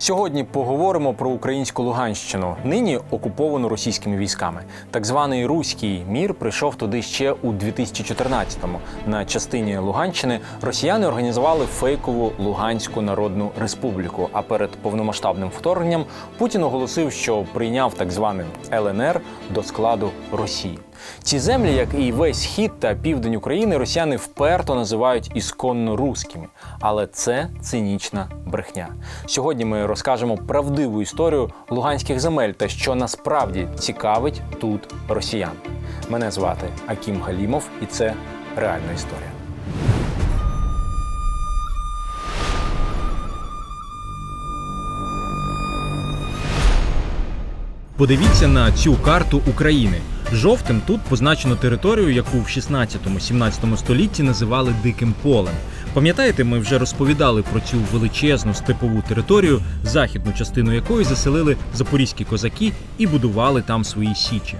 Сьогодні поговоримо про українську Луганщину, нині окуповану російськими військами. Так званий руський мір прийшов туди ще у 2014-му. На частині Луганщини росіяни організували фейкову Луганську Народну Республіку. А перед повномасштабним вторгненням Путін оголосив, що прийняв так званий ЛНР до складу Росії. Ці землі, як і весь схід та південь України, росіяни вперто називають ісконно руськими. Але це цинічна брехня. Сьогодні ми розкажемо правдиву історію луганських земель та що насправді цікавить тут росіян. Мене звати Акім Галімов, і це реальна історія. Подивіться на цю карту України. Жовтим тут позначено територію, яку в 16-17 столітті називали Диким полем. Пам'ятаєте, ми вже розповідали про цю величезну степову територію, західну частину якої заселили запорізькі козаки і будували там свої січі.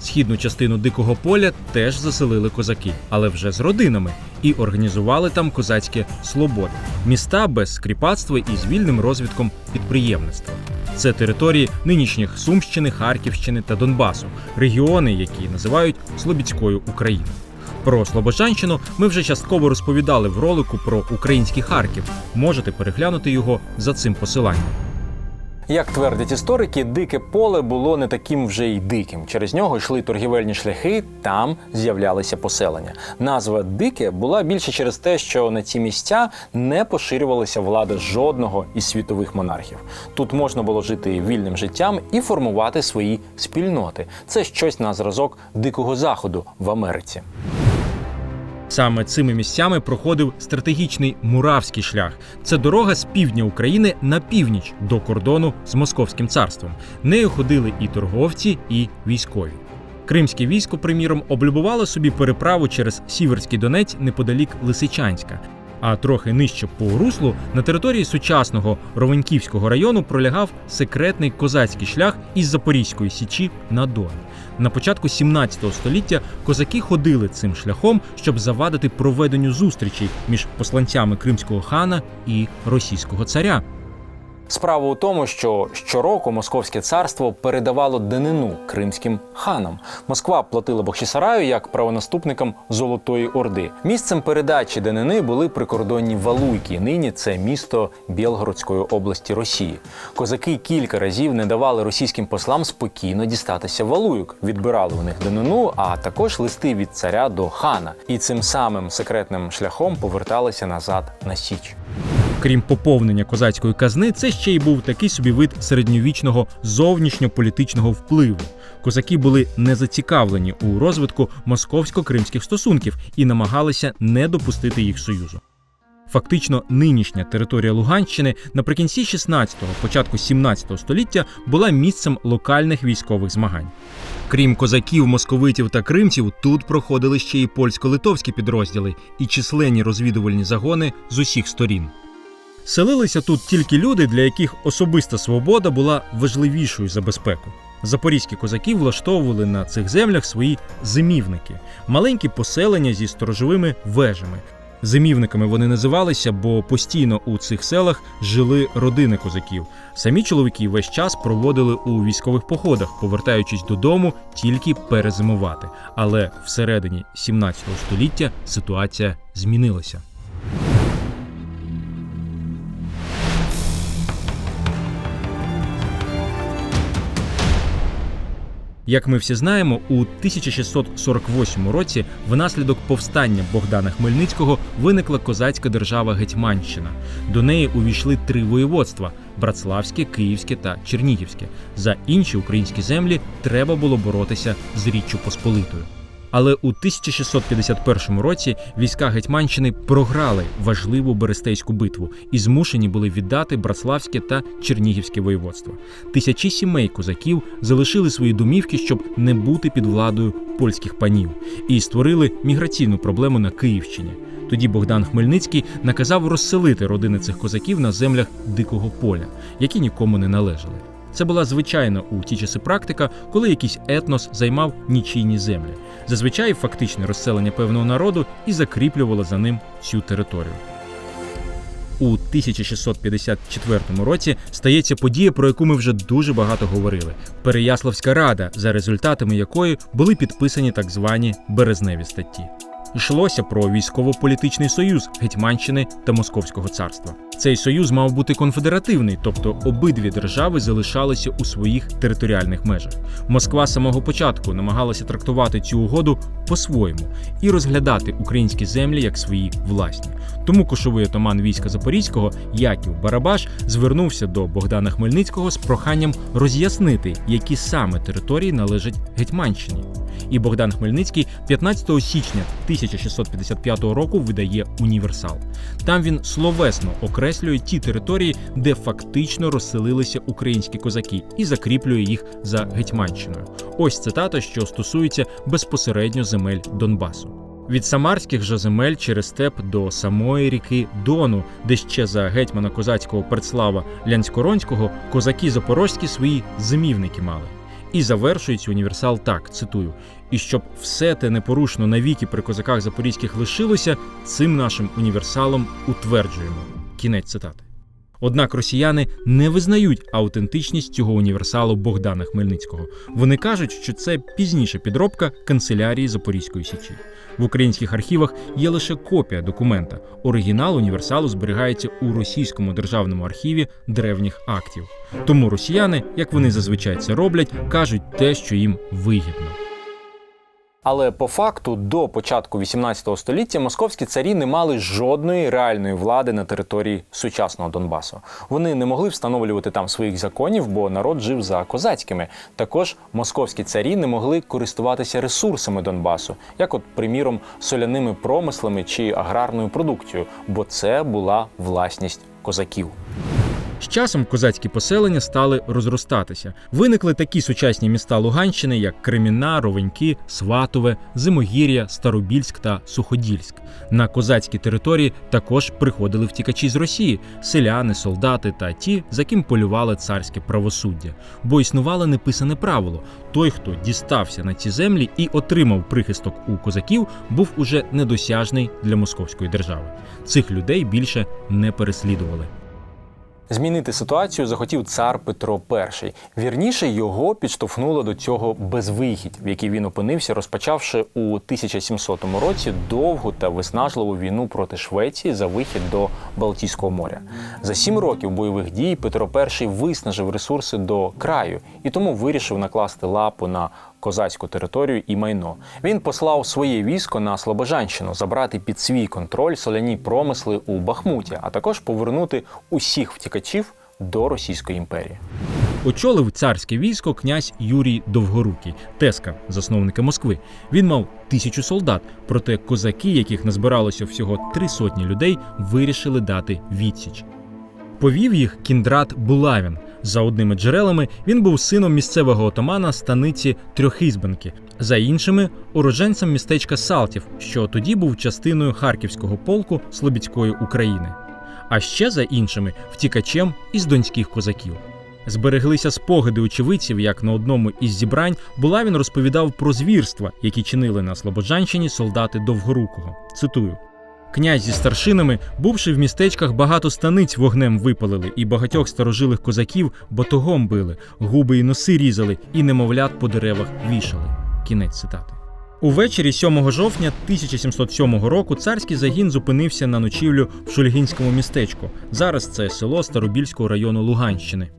Східну частину дикого поля теж заселили козаки, але вже з родинами, і організували там козацьке слободи, міста без скріпацтва і з вільним розвитком підприємництва. Це території нинішніх Сумщини, Харківщини та Донбасу, регіони, які називають Слобідською Україною. Про Слобожанщину ми вже частково розповідали в ролику про український Харків. Можете переглянути його за цим посиланням. Як твердять історики, дике поле було не таким вже й диким. Через нього йшли торгівельні шляхи, там з'являлися поселення. Назва дике була більше через те, що на ці місця не поширювалася влада жодного із світових монархів. Тут можна було жити вільним життям і формувати свої спільноти. Це щось на зразок дикого заходу в Америці. Саме цими місцями проходив стратегічний Муравський шлях. Це дорога з півдня України на північ до кордону з Московським царством. Нею ходили і торговці, і військові. Кримське військо, приміром, облюбувало собі переправу через Сіверський Донець неподалік Лисичанська. А трохи нижче по руслу на території сучасного Ровеньківського району пролягав секретний козацький шлях із Запорізької січі на Дон. На початку 17 століття козаки ходили цим шляхом, щоб завадити проведенню зустрічей між посланцями кримського хана і російського царя. Справа у тому, що щороку Московське царство передавало данину кримським ханам. Москва платила Бахчисараю як правонаступникам Золотої Орди. Місцем передачі данини були прикордонні Валуйки. Нині це місто Білгородської області Росії. Козаки кілька разів не давали російським послам спокійно дістатися Валуйок, відбирали у них данину, а також листи від царя до хана. І цим самим секретним шляхом поверталися назад на Січ. Крім поповнення козацької казни, це ще й був такий собі вид середньовічного зовнішньополітичного впливу. Козаки були не зацікавлені у розвитку московсько-кримських стосунків і намагалися не допустити їх союзу. Фактично, нинішня територія Луганщини наприкінці 16-го, початку 17-го століття була місцем локальних військових змагань. Крім козаків, московитів та кримців, тут проходили ще й польсько-литовські підрозділи і численні розвідувальні загони з усіх сторін. Селилися тут тільки люди, для яких особиста свобода була важливішою за безпеку. Запорізькі козаки влаштовували на цих землях свої зимівники, маленькі поселення зі сторожовими вежами. Зимівниками вони називалися, бо постійно у цих селах жили родини козаків. Самі чоловіки весь час проводили у військових походах, повертаючись додому тільки перезимувати. Але всередині 17 століття ситуація змінилася. Як ми всі знаємо, у 1648 році внаслідок повстання Богдана Хмельницького виникла козацька держава Гетьманщина. До неї увійшли три воєводства: Братславське, Київське та Чернігівське. За інші українські землі треба було боротися з Річчю Посполитою. Але у 1651 році війська Гетьманщини програли важливу Берестейську битву і змушені були віддати Братславське та Чернігівське воєводство. Тисячі сімей козаків залишили свої домівки, щоб не бути під владою польських панів, і створили міграційну проблему на Київщині. Тоді Богдан Хмельницький наказав розселити родини цих козаків на землях дикого поля, які нікому не належали. Це була звичайна у ті часи практика, коли якийсь етнос займав нічийні землі. Зазвичай фактичне розселення певного народу і закріплювало за ним цю територію. У 1654 році стається подія, про яку ми вже дуже багато говорили: Переяславська рада, за результатами якої були підписані так звані березневі статті. Йшлося про військово-політичний союз Гетьманщини та Московського царства. Цей союз мав бути конфедеративний, тобто обидві держави залишалися у своїх територіальних межах. Москва самого початку намагалася трактувати цю угоду по-своєму і розглядати українські землі як свої власні. Тому кошовий отаман війська Запорізького Яків Барабаш звернувся до Богдана Хмельницького з проханням роз'яснити, які саме території належать Гетьманщині. І Богдан Хмельницький 15 січня 1655 року видає універсал. Там він словесно окреслює ті території, де фактично розселилися українські козаки, і закріплює їх за Гетьманщиною. Ось цитата, що стосується безпосередньо земель Донбасу. Від самарських же земель через степ до самої ріки Дону, де ще за гетьмана козацького Перцлава Лянськоронського козаки запорозькі свої зимівники мали. І завершується універсал так: цитую: і щоб все те непорушно навіки при козаках запорізьких лишилося, цим нашим універсалом утверджуємо. Кінець цитати. Однак росіяни не визнають аутентичність цього універсалу Богдана Хмельницького. Вони кажуть, що це пізніша підробка канцелярії Запорізької січі. В українських архівах є лише копія документа. Оригінал універсалу зберігається у російському державному архіві древніх актів. Тому росіяни, як вони зазвичай це роблять, кажуть те, що їм вигідно. Але по факту до початку 18 століття московські царі не мали жодної реальної влади на території сучасного Донбасу. Вони не могли встановлювати там своїх законів, бо народ жив за козацькими. Також московські царі не могли користуватися ресурсами Донбасу, як, от, приміром, соляними промислами чи аграрною продукцією, бо це була власність козаків. З часом козацькі поселення стали розростатися. Виникли такі сучасні міста Луганщини, як Креміна, Ровеньки, Сватове, Зимогір'я, Старобільськ та Суходільськ. На козацькі території також приходили втікачі з Росії, селяни, солдати та ті, за ким полювали царське правосуддя. Бо існувало неписане правило: той, хто дістався на ці землі і отримав прихисток у козаків, був уже недосяжний для московської держави. Цих людей більше не переслідували. Змінити ситуацію захотів цар Петро І. Вірніше його підштовхнуло до цього безвихідь, в якій він опинився, розпочавши у 1700 році довгу та виснажливу війну проти Швеції за вихід до Балтійського моря. За сім років бойових дій Петро І виснажив ресурси до краю і тому вирішив накласти лапу на козацьку територію і майно. Він послав своє військо на Слобожанщину забрати під свій контроль соляні промисли у Бахмуті, а також повернути усіх втікачів до Російської імперії. Очолив царське військо князь Юрій Довгорукий, Теска, засновника Москви. Він мав тисячу солдат, проте козаки, яких назбиралося всього три сотні людей, вирішили дати відсіч. Повів їх кіндрат Булавін. За одними джерелами він був сином місцевого отамана станиці Трьохізбенки, за іншими уроженцем містечка Салтів, що тоді був частиною харківського полку Слобідської України. А ще за іншими втікачем із донських козаків. Збереглися спогади очевидців, як на одному із зібрань Булавін розповідав про звірства, які чинили на Слободжанщині солдати Довгорукого. Цитую. Князь зі старшинами, бувши в містечках, багато станиць вогнем випалили, і багатьох старожилих козаків батогом били, губи і носи різали, і немовлят по деревах вішали. Кінець цитати. Увечері 7 жовтня 1707 року царський загін зупинився на ночівлю в Шульгінському містечку. Зараз це село Старобільського району Луганщини.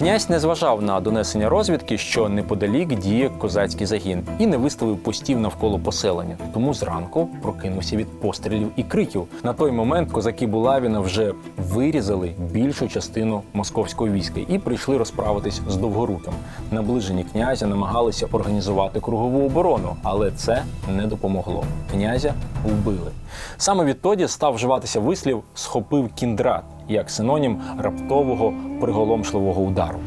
Князь не зважав на донесення розвідки, що неподалік діє козацький загін, і не виставив постів навколо поселення. Тому зранку прокинувся від пострілів і криків. На той момент козаки Булавіна вже вирізали більшу частину московського війська і прийшли розправитись з Довгоруким. Наближені князя намагалися організувати кругову оборону, але це не допомогло. Князя вбили. Саме відтоді став вживатися вислів схопив кіндрат як синонім раптового приголомшливого удару.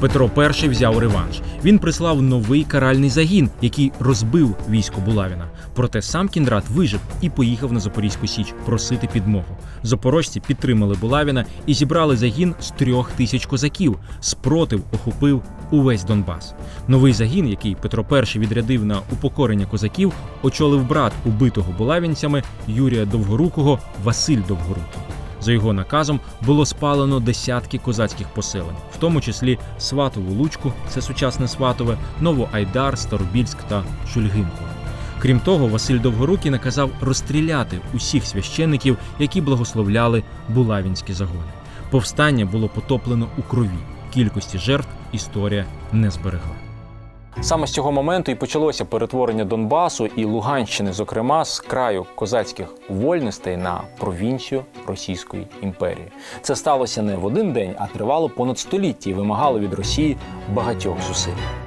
Петро І взяв реванш. Він прислав новий каральний загін, який розбив військо Булавіна. Проте сам Кіндрат вижив і поїхав на Запорізьку Січ просити підмогу. Запорожці підтримали Булавіна і зібрали загін з трьох тисяч козаків. Спротив охопив увесь Донбас. Новий загін, який Петро І відрядив на упокорення козаків, очолив брат убитого булавінцями Юрія Довгорукого Василь Довгорукий. За його наказом було спалено десятки козацьких поселень, в тому числі Сватову Лучку, це сучасне Сватове, Новоайдар, Старобільськ та Шульгинку. Крім того, Василь Довгорукий наказав розстріляти усіх священиків, які благословляли булавінські загони. Повстання було потоплено у крові. Кількості жертв історія не зберегла. Саме з цього моменту і почалося перетворення Донбасу і Луганщини, зокрема з краю козацьких вольностей на провінцію Російської імперії. Це сталося не в один день, а тривало понад століття і вимагало від Росії багатьох зусиль.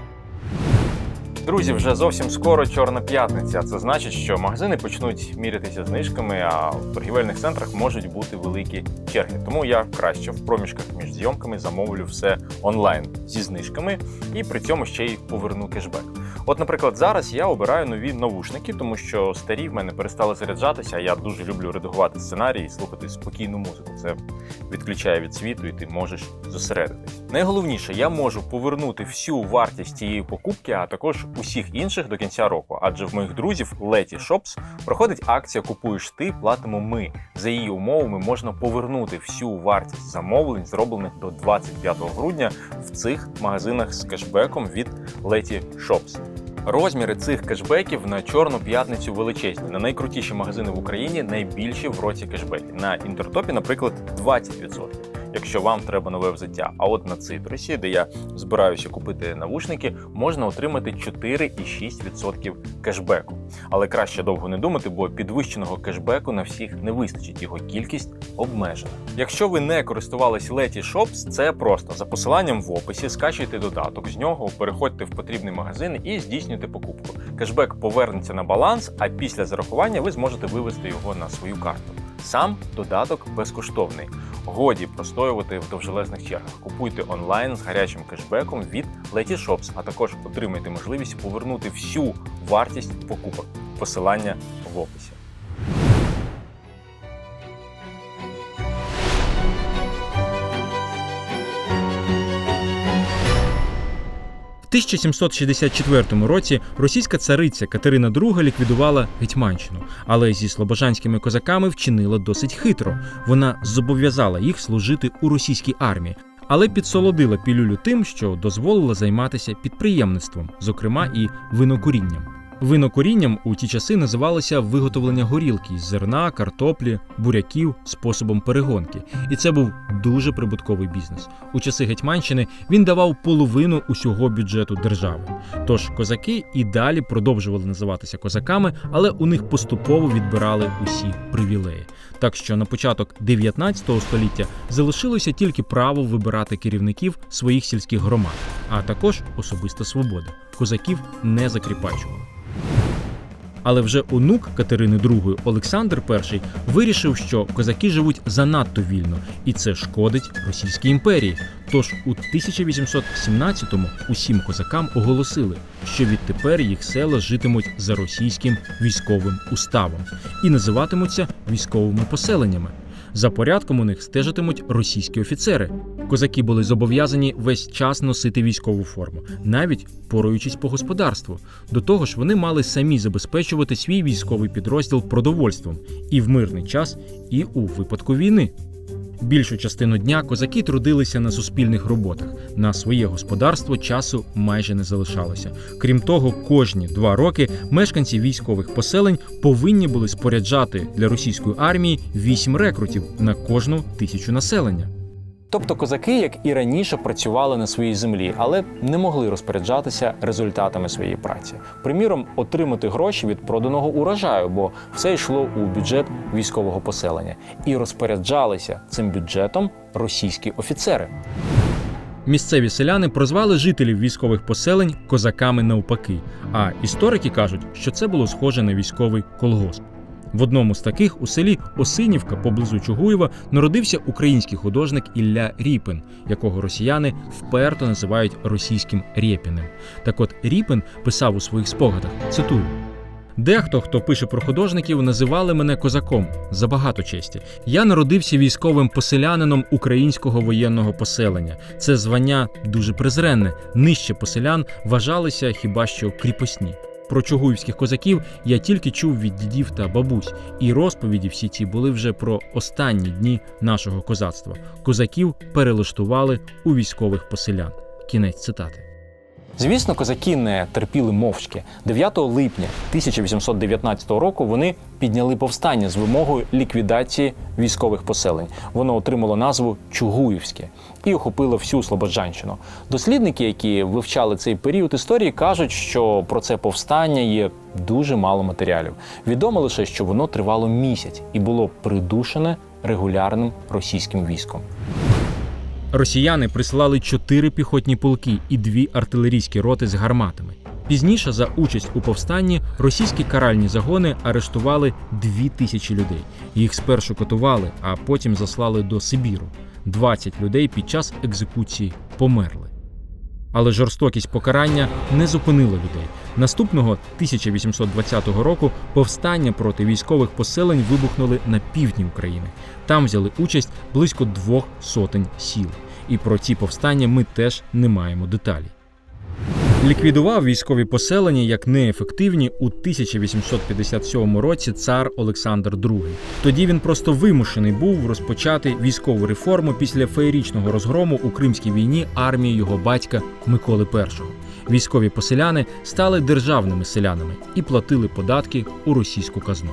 Друзі, вже зовсім скоро Чорна п'ятниця. Це значить, що магазини почнуть мірятися знижками, а в торгівельних центрах можуть бути великі черги. Тому я краще в проміжках між зйомками замовлю все онлайн зі знижками і при цьому ще й поверну кешбек. От, наприклад, зараз я обираю нові навушники, тому що старі в мене перестали заряджатися. а Я дуже люблю редагувати сценарії і слухати спокійну музику. Це відключає від світу, і ти можеш зосередитись. Найголовніше, я можу повернути всю вартість цієї покупки, а також усіх інших до кінця року. Адже в моїх друзів Leti Shops проходить акція Купуєш ти, платимо ми. За її умовами можна повернути всю вартість замовлень, зроблених до 25 грудня в цих магазинах з кешбеком від Leti Shops. Розміри цих кешбеків на чорну п'ятницю величезні. На найкрутіші магазини в Україні найбільші в році кешбеки. На інтертопі, наприклад, 20%. Якщо вам треба нове взуття. А от на цитрусі, де я збираюся купити навушники, можна отримати 4,6% кешбеку. Але краще довго не думати, бо підвищеного кешбеку на всіх не вистачить, його кількість обмежена. Якщо ви не користувались Leti Shops, це просто за посиланням в описі скачуйте додаток з нього, переходьте в потрібний магазин і здійснюйте покупку. Кешбек повернеться на баланс, а після зарахування ви зможете вивести його на свою карту. Сам додаток безкоштовний. Годі простоювати в довжелезних чергах. Купуйте онлайн з гарячим кешбеком від Letyshops, а також отримайте можливість повернути всю вартість покупок. Посилання в описі. 1764 році російська цариця Катерина II ліквідувала Гетьманщину, але зі слобожанськими козаками вчинила досить хитро. Вона зобов'язала їх служити у російській армії, але підсолодила пілюлю тим, що дозволила займатися підприємництвом, зокрема і винокурінням. Винокурінням у ті часи називалося виготовлення горілки з зерна, картоплі, буряків способом перегонки, і це був дуже прибутковий бізнес. У часи Гетьманщини він давав половину усього бюджету держави. Тож козаки і далі продовжували називатися козаками, але у них поступово відбирали усі привілеї. Так що на початок 19 століття залишилося тільки право вибирати керівників своїх сільських громад, а також особиста свобода. Козаків не закріпачували. Але вже онук Катерини II Олександр І вирішив, що козаки живуть занадто вільно, і це шкодить Російській імперії. Тож у 1817-му усім козакам оголосили, що відтепер їх села житимуть за російським військовим уставом і називатимуться військовими поселеннями. За порядком у них стежитимуть російські офіцери. Козаки були зобов'язані весь час носити військову форму, навіть поруючись по господарству. До того ж, вони мали самі забезпечувати свій військовий підрозділ продовольством і в мирний час, і у випадку війни. Більшу частину дня козаки трудилися на суспільних роботах. На своє господарство часу майже не залишалося. Крім того, кожні два роки мешканці військових поселень повинні були споряджати для російської армії вісім рекрутів на кожну тисячу населення. Тобто козаки, як і раніше, працювали на своїй землі, але не могли розпоряджатися результатами своєї праці. Приміром, отримати гроші від проданого урожаю, бо все йшло у бюджет військового поселення, і розпоряджалися цим бюджетом російські офіцери. Місцеві селяни прозвали жителів військових поселень козаками навпаки. А історики кажуть, що це було схоже на військовий колгосп. В одному з таких у селі Осинівка поблизу Чугуєва народився український художник Ілля Ріпин, якого росіяни вперто називають російським Рєпіним. Так от Ріпин писав у своїх спогадах: цитую. Дехто, хто пише про художників, називали мене козаком за багато честі. Я народився військовим поселянином українського воєнного поселення. Це звання дуже презренне. Нижче поселян вважалися хіба що кріпосні. Про чугуївських козаків я тільки чув від дідів та бабусь, і розповіді всі ці були вже про останні дні нашого козацтва. Козаків перелаштували у військових поселян. Кінець цитати. Звісно, козаки не терпіли мовчки. 9 липня 1819 року вони підняли повстання з вимогою ліквідації військових поселень. Воно отримало назву Чугуївське і охопило всю Слободжанщину. Дослідники, які вивчали цей період історії, кажуть, що про це повстання є дуже мало матеріалів. Відомо лише, що воно тривало місяць і було придушене регулярним російським військом. Росіяни прислали чотири піхотні полки і дві артилерійські роти з гарматами. Пізніше за участь у повстанні російські каральні загони арештували дві тисячі людей. Їх спершу катували, а потім заслали до Сибіру. 20 людей під час екзекуції померли. Але жорстокість покарання не зупинила людей. Наступного 1820 року повстання проти військових поселень вибухнули на півдні України. Там взяли участь близько двох сотень сіл. І про ці повстання ми теж не маємо деталей. Ліквідував військові поселення як неефективні у 1857 році цар Олександр II. Тоді він просто вимушений був розпочати військову реформу після феєрічного розгрому у Кримській війні армії його батька Миколи І. Військові поселяни стали державними селянами і платили податки у російську казну.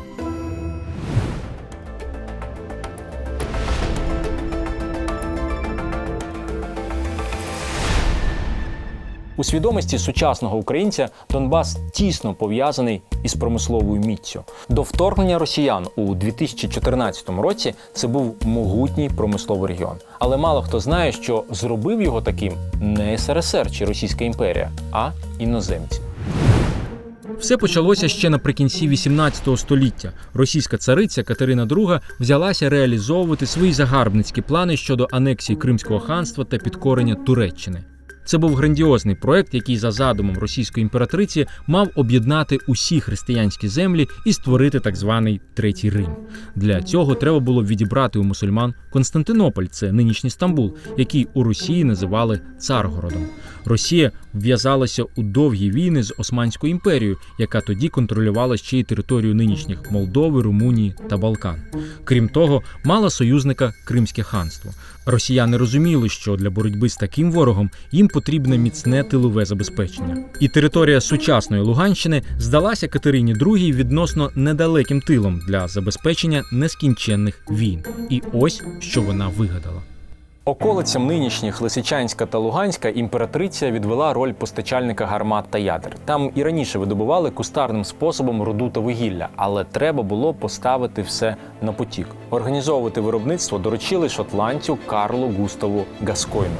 Свідомості сучасного українця Донбас тісно пов'язаний із промисловою міццю. До вторгнення росіян у 2014 році це був могутній промисловий регіон. Але мало хто знає, що зробив його таким не СРСР чи Російська імперія, а іноземці. Все почалося ще наприкінці 18 століття. Російська цариця Катерина II взялася реалізовувати свої загарбницькі плани щодо анексії Кримського ханства та підкорення Туреччини. Це був грандіозний проект, який за задумом російської імператриці мав об'єднати усі християнські землі і створити так званий Третій Рим. Для цього треба було відібрати у мусульман Константинополь, це нинішній Стамбул, який у Росії називали Царгородом. Росія вв'язалася у довгі війни з Османською імперією, яка тоді контролювала ще й територію нинішніх Молдови, Румунії та Балкан. Крім того, мала союзника Кримське ханство. Росіяни розуміли, що для боротьби з таким ворогом їм потрібне міцне тилове забезпечення. І територія сучасної Луганщини здалася Катерині II відносно недалеким тилом для забезпечення нескінченних війн. І ось що вона вигадала. Околицям нинішніх Лисичанська та Луганська імператриця відвела роль постачальника гармат та ядер. Там і раніше видобували кустарним способом руду та вугілля, але треба було поставити все на потік. Організовувати виробництво доручили шотландцю Карлу Густаву Гаскойну.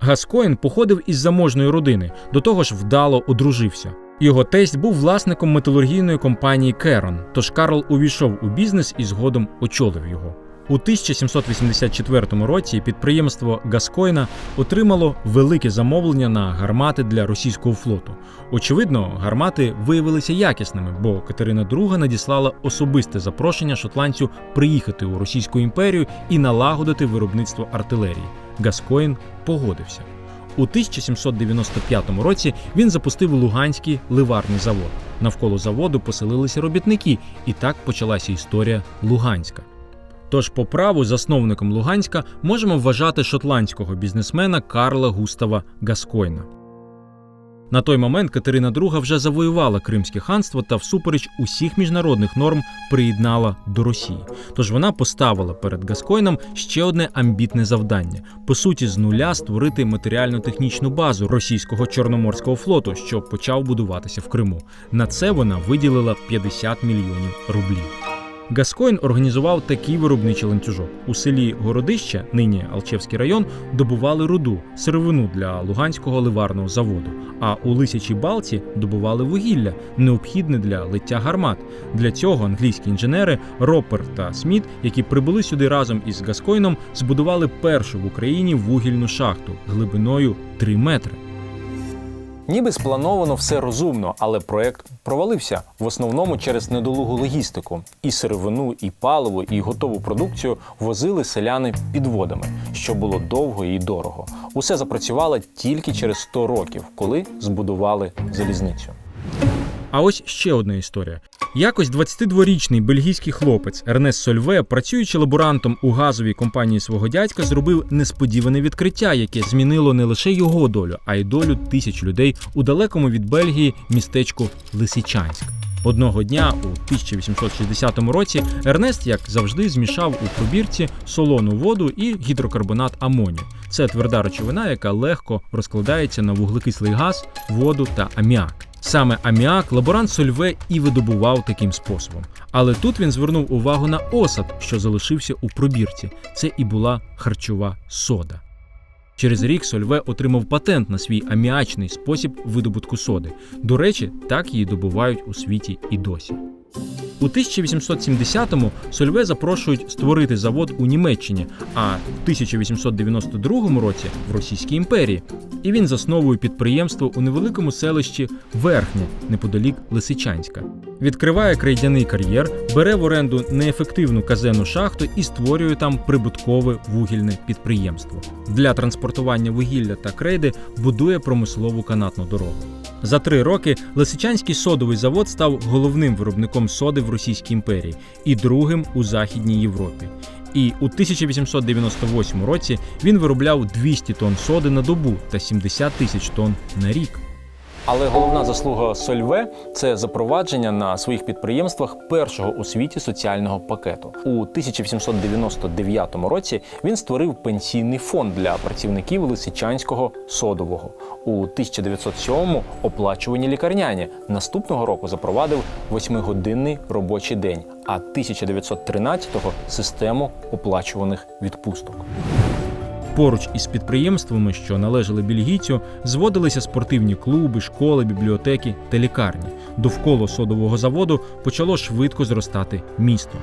Гаскоїн походив із заможної родини, до того ж вдало одружився. Його тесть був власником металургійної компанії Керон, тож Карл увійшов у бізнес і згодом очолив його. У 1784 році підприємство Гаскойна отримало велике замовлення на гармати для російського флоту. Очевидно, гармати виявилися якісними, бо Катерина II надіслала особисте запрошення шотландцю приїхати у Російську імперію і налагодити виробництво артилерії. Гаскоїн погодився. У 1795 році він запустив Луганський ливарний завод. Навколо заводу поселилися робітники, і так почалася історія Луганська. Тож, по праву, засновником Луганська можемо вважати шотландського бізнесмена Карла Густава Гаскойна. На той момент Катерина II вже завоювала Кримське ханство та всупереч усіх міжнародних норм приєднала до Росії. Тож вона поставила перед Гаскойном ще одне амбітне завдання: по суті, з нуля створити матеріально-технічну базу російського чорноморського флоту, що почав будуватися в Криму. На це вона виділила 50 мільйонів рублів. Гаскоїн організував такий виробничий ланцюжок. У селі Городище, нині Алчевський район, добували руду, сировину для Луганського ливарного заводу. А у Лисячій Балці добували вугілля, необхідне для лиття гармат. Для цього англійські інженери Ропер та Сміт, які прибули сюди разом із Гаскоїном, збудували першу в Україні вугільну шахту глибиною 3 метри. Ніби сплановано все розумно, але проект провалився в основному через недолугу логістику. І сировину, і паливо, і готову продукцію возили селяни підводами, що було довго і дорого. Усе запрацювало тільки через 100 років, коли збудували залізницю. А ось ще одна історія. Якось 22-річний бельгійський хлопець Ернест Сольве, працюючи лаборантом у газовій компанії свого дядька, зробив несподіване відкриття, яке змінило не лише його долю, а й долю тисяч людей у далекому від Бельгії містечку Лисичанськ. Одного дня у 1860 році Ернест, як завжди, змішав у пробірці солону воду і гідрокарбонат амонію. Це тверда речовина, яка легко розкладається на вуглекислий газ, воду та аміак. Саме аміак лаборант Сольве і видобував таким способом. Але тут він звернув увагу на осад, що залишився у пробірці. Це і була харчова сода. Через рік Сольве отримав патент на свій аміачний спосіб видобутку соди. До речі, так її добувають у світі і досі. У 1870-му Сольве запрошують створити завод у Німеччині, а в 1892 році в Російській імперії. І він засновує підприємство у невеликому селищі Верхнє, неподалік Лисичанська. Відкриває крейдяний кар'єр, бере в оренду неефективну казенну шахту і створює там прибуткове вугільне підприємство. Для транспортування вугілля та крейди будує промислову канатну дорогу. За три роки Лисичанський содовий завод став головним виробником соди в Російській імперії і другим у Західній Європі. І у 1898 році він виробляв 200 тонн соди на добу та 70 тисяч тонн на рік. Але головна заслуга Сольве це запровадження на своїх підприємствах першого у світі соціального пакету. У 1899 році він створив пенсійний фонд для працівників Лисичанського содового. У 1907-му оплачувані лікарняні. Наступного року запровадив восьмигодинний робочий день, а 1913-го – систему оплачуваних відпусток. Поруч із підприємствами, що належали бельгійцю, зводилися спортивні клуби, школи, бібліотеки та лікарні. Довкола содового заводу почало швидко зростати місто.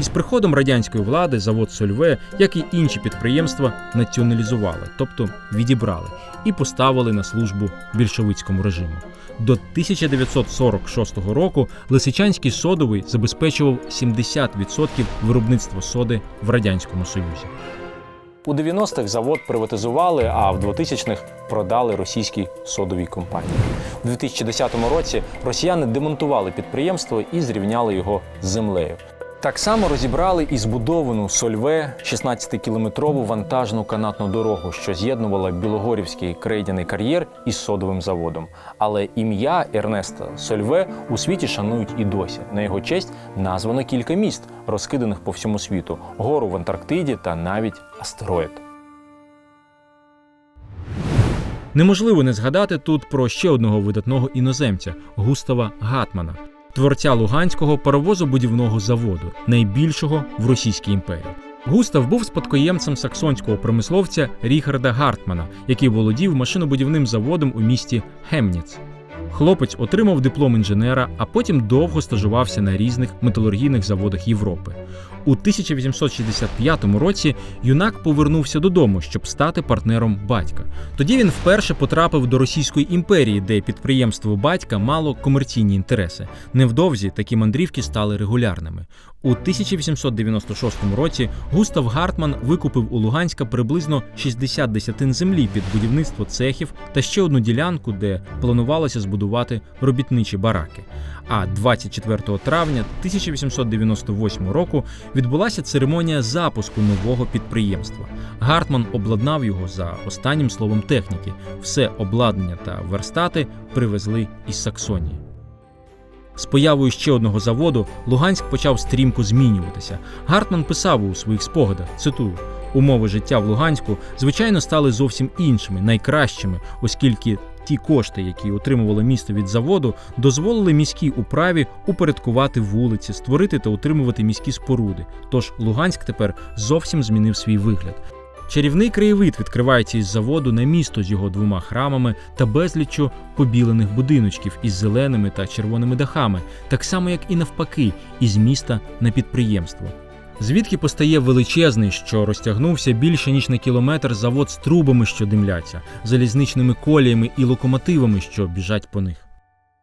Із приходом радянської влади завод Сольве, як і інші підприємства, націоналізували, тобто відібрали, і поставили на службу більшовицькому режиму. До 1946 року Лисичанський содовий забезпечував 70% виробництва соди в радянському союзі. У 90-х завод приватизували, а в 2000-х продали російській содовій компанії. У 2010 році росіяни демонтували підприємство і зрівняли його з землею. Так само розібрали і збудовану Сольве 16-кілометрову вантажну канатну дорогу, що з'єднувала Білогорівський крейдяний кар'єр із содовим заводом. Але ім'я Ернеста Сольве у світі шанують і досі. На його честь названо кілька міст, розкиданих по всьому світу, гору в Антарктиді та навіть астероїд. Неможливо не згадати тут про ще одного видатного іноземця Густава Гатмана, творця Луганського паровозобудівного заводу, найбільшого в Російській імперії. Густав був спадкоємцем саксонського промисловця Ріхарда Гартмана, який володів машинобудівним заводом у місті Хемніц. Хлопець отримав диплом інженера, а потім довго стажувався на різних металургійних заводах Європи. У 1865 році юнак повернувся додому, щоб стати партнером батька. Тоді він вперше потрапив до Російської імперії, де підприємство батька мало комерційні інтереси. Невдовзі такі мандрівки стали регулярними. У 1896 році Густав Гартман викупив у Луганська приблизно 60 десятин землі під будівництво цехів та ще одну ділянку, де планувалося збудувати робітничі бараки. А 24 травня 1898 року відбулася церемонія запуску нового підприємства. Гартман обладнав його за останнім словом техніки. Все обладнання та верстати привезли із Саксонії. З появою ще одного заводу Луганськ почав стрімко змінюватися. Гартман писав у своїх спогадах: цитую. Умови життя в Луганську, звичайно, стали зовсім іншими, найкращими, оскільки ті кошти, які отримувало місто від заводу, дозволили міській управі упорядкувати вулиці, створити та утримувати міські споруди. Тож Луганськ тепер зовсім змінив свій вигляд. Чарівний краєвид відкривається із заводу на місто з його двома храмами та безліччю побілених будиночків із зеленими та червоними дахами, так само як і навпаки, із міста на підприємство. Звідки постає величезний, що розтягнувся більше ніж на кілометр завод з трубами, що димляться, залізничними коліями і локомотивами, що біжать по них.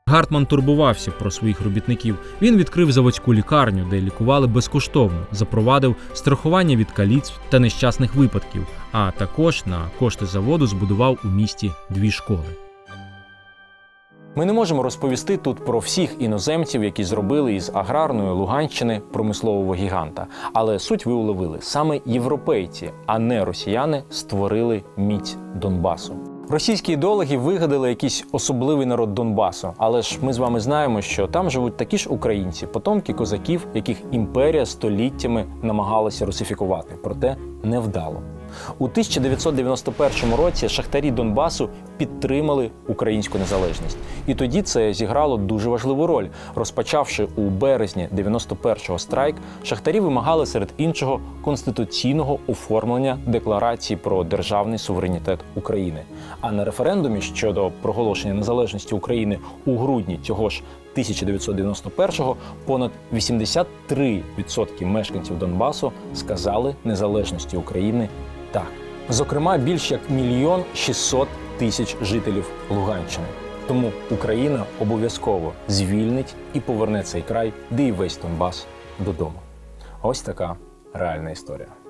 Гартман турбувався про своїх робітників. Він відкрив заводську лікарню, де лікували безкоштовно, запровадив страхування від каліцтв та нещасних випадків, а також на кошти заводу збудував у місті дві школи. Ми не можемо розповісти тут про всіх іноземців, які зробили із аграрної Луганщини промислового гіганта. Але суть ви уловили саме європейці, а не росіяни, створили міць Донбасу. Російські ідеологи вигадали якийсь особливий народ Донбасу, але ж ми з вами знаємо, що там живуть такі ж українці, потомки козаків, яких імперія століттями намагалася русифікувати, проте невдало. У 1991 році шахтарі Донбасу підтримали українську незалежність, і тоді це зіграло дуже важливу роль. Розпочавши у березні 91-го страйк, шахтарі вимагали серед іншого конституційного оформлення декларації про державний суверенітет України. А на референдумі щодо проголошення незалежності України у грудні цього ж 1991-го понад 83% мешканців Донбасу сказали незалежності України так. Зокрема, більш як мільйон 600 тисяч жителів Луганщини. Тому Україна обов'язково звільнить і поверне цей край, де і весь Донбас додому. Ось така реальна історія.